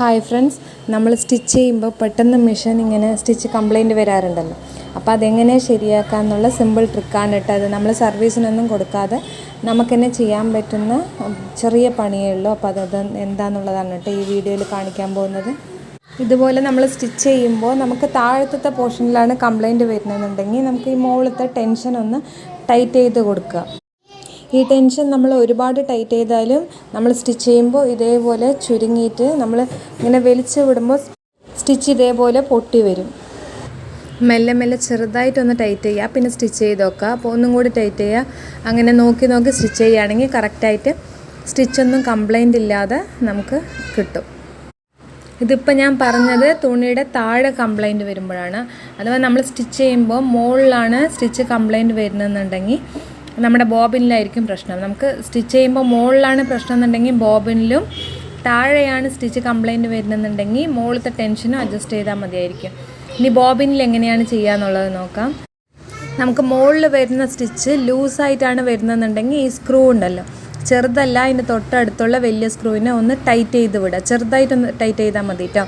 Hi friends നമ്മൾ stitch ചെയ്യുമ്പോൾ പെട്ടെന്ന് മെഷീൻ ഇങ്ങനെ സ്റ്റിച്ച് കംപ്ലൈന്റ് വരാറുണ്ടല്ലോ. അപ്പോൾ അതെങ്ങനെ ശരിയാക്കാമെന്നുള്ള സിമ്പിൾ ട്രിക്കാണ് കേട്ടോ അത്. നമ്മൾ സർവീസിനൊന്നും കൊടുക്കാതെ നമുക്ക് തന്നെ ചെയ്യാൻ പറ്റുന്ന ചെറിയ പണിയേ ഉള്ളൂ. അപ്പോൾ അത് എന്താണെന്നുള്ളതാണ് കേട്ടോ ഈ വീഡിയോയിൽ കാണിക്കാൻ പോകുന്നത്. ഇതുപോലെ നമ്മൾ സ്റ്റിച്ച് ചെയ്യുമ്പോൾ നമുക്ക് താഴത്തെ പോർഷനിലാണ് കംപ്ലൈന്റ് വരുന്നതെന്നുണ്ടെങ്കിൽ നമുക്ക് ഈ മുകളിലത്തെ ടെൻഷൻ ഒന്ന് ടൈറ്റ് ചെയ്ത് കൊടുക്കുക. ഈ ടെൻഷൻ നമ്മൾ ഒരുപാട് ടൈറ്റ് ചെയ്താലും നമ്മൾ സ്റ്റിച്ച് ചെയ്യുമ്പോൾ ഇതേപോലെ ചുരുങ്ങിയിട്ട് നമ്മൾ ഇങ്ങനെ വലിച്ചു വിടുമ്പോൾ സ്റ്റിച്ച് ഇതേപോലെ പൊട്ടി വരും. മെല്ലെ മെല്ലെ ചെറുതായിട്ടൊന്ന് ടൈറ്റ് ചെയ്യുക പിന്നെ സ്റ്റിച്ച് ചെയ്ത് നോക്കുക അപ്പോൾ ഒന്നും കൂടി ടൈറ്റ് ചെയ്യുക. അങ്ങനെ നോക്കി നോക്കി സ്റ്റിച്ച് ചെയ്യുകയാണെങ്കിൽ കറക്റ്റായിട്ട് സ്റ്റിച്ചൊന്നും കംപ്ലൈന്റ് ഇല്ലാതെ നമുക്ക് കിട്ടും. ഇതിപ്പോൾ ഞാൻ പറഞ്ഞത് തുണിയുടെ താഴെ കംപ്ലൈന്റ് വരുമ്പോഴാണ്. അഥവാ നമ്മൾ സ്റ്റിച്ച് ചെയ്യുമ്പോൾ മുകളിലാണ് സ്റ്റിച്ച് കംപ്ലൈന്റ് വരുന്നതെന്നുണ്ടെങ്കിൽ നമ്മുടെ ബോബിനിലായിരിക്കും പ്രശ്നം. നമുക്ക് സ്റ്റിച്ച് ചെയ്യുമ്പോൾ മുകളിലാണ് പ്രശ്നം എന്നുണ്ടെങ്കിൽ ബോബിനിലും താഴെയാണ് സ്റ്റിച്ച് കംപ്ലൈന്റ് വരുന്നതെന്നുണ്ടെങ്കിൽ മുകളിലത്തെ ടെൻഷനും അഡ്ജസ്റ്റ് ചെയ്താൽ മതിയായിരിക്കും. ഇനി ബോബിനിൽ എങ്ങനെയാണ് ചെയ്യുക എന്നുള്ളത് നോക്കാം. നമുക്ക് മുകളിൽ വരുന്ന സ്റ്റിച്ച് ലൂസായിട്ടാണ് വരുന്നതെന്നുണ്ടെങ്കിൽ ഈ സ്ക്രൂ ഉണ്ടല്ലോ. ചെറുതല്ല അതിന്റെ തൊട്ടടുത്തുള്ള വലിയ സ്ക്രൂവിനെ ഒന്ന് ടൈറ്റ് ചെയ്ത് വിടുക. ചെറുതായിട്ടൊന്ന് ടൈറ്റ് ചെയ്താൽ മതി കേട്ടോ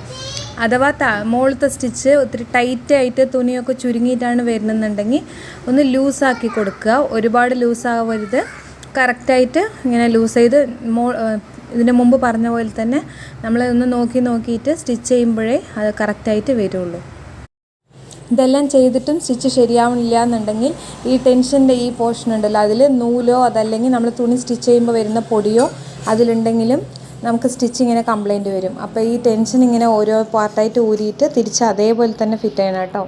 അഥവാ ത മുകളിലത്തെ സ്റ്റിച്ച് ഒത്തിരി ടൈറ്റായിട്ട് തുണിയൊക്കെ ചുരുങ്ങിയിട്ടാണ് വരുന്നതെന്നുണ്ടെങ്കിൽ ഒന്ന് ലൂസാക്കി കൊടുക്കുക. ഒരുപാട് ലൂസാവരുത്. കറക്റ്റായിട്ട് ഇങ്ങനെ ലൂസ് ചെയ്ത് മോ ഇതിന് മുമ്പ് പറഞ്ഞ പോലെ തന്നെ നമ്മൾ ഒന്ന് നോക്കി നോക്കിയിട്ട് സ്റ്റിച്ച് ചെയ്യുമ്പോഴേ അത് കറക്റ്റായിട്ട് വരുള്ളൂ. ഇതെല്ലാം ചെയ്തിട്ടും സ്റ്റിച്ച് ശരിയാവണില്ല എന്നുണ്ടെങ്കിൽ ഈ ടെൻഷന്റെ ഈ പോർഷൻ ഉണ്ടല്ലോ അതിൽ നൂലോ അതല്ലെങ്കിൽ നമ്മൾ തുണി സ്റ്റിച്ച് ചെയ്യുമ്പോൾ വരുന്ന പൊടിയോ അതിലുണ്ടെങ്കിലും നമുക്ക് സ്റ്റിച്ച് കംപ്ലയിന്റ് വരും. അപ്പോൾ ഈ ടെൻഷൻ ഇങ്ങനെ ഓരോ പാർട്ടായിട്ട് ഊരിയിട്ട് തിരിച്ച് അതേപോലെ തന്നെ ഫിറ്റ് ചെയ്യണം കേട്ടോ.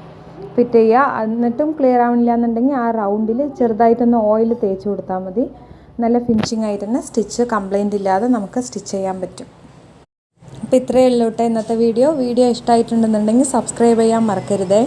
ഫിറ്റ് ചെയ്യുക. എന്നിട്ടും ക്ലിയർ ആവുന്നില്ല എന്നുണ്ടെങ്കിൽ ആ റൗണ്ടിൽ ചെറുതായിട്ടൊന്ന് ഓയിൽ തേച്ച് കൊടുത്താൽ മതി. നല്ല ഫിനിഷിംഗ് ആയിട്ട് തന്നെ സ്റ്റിച്ച് കംപ്ലയിന്റ് ഇല്ലാതെ നമുക്ക് സ്റ്റിച്ച് ചെയ്യാൻ പറ്റും. അപ്പോൾ ഇത്രയേ ഉള്ളൂ കേട്ടോ ഇന്നത്തെ വീഡിയോ വീഡിയോ ഇഷ്ടമായിട്ടുണ്ടെന്നുണ്ടെങ്കിൽ സബ്സ്ക്രൈബ് ചെയ്യാൻ മറക്കരുതേ.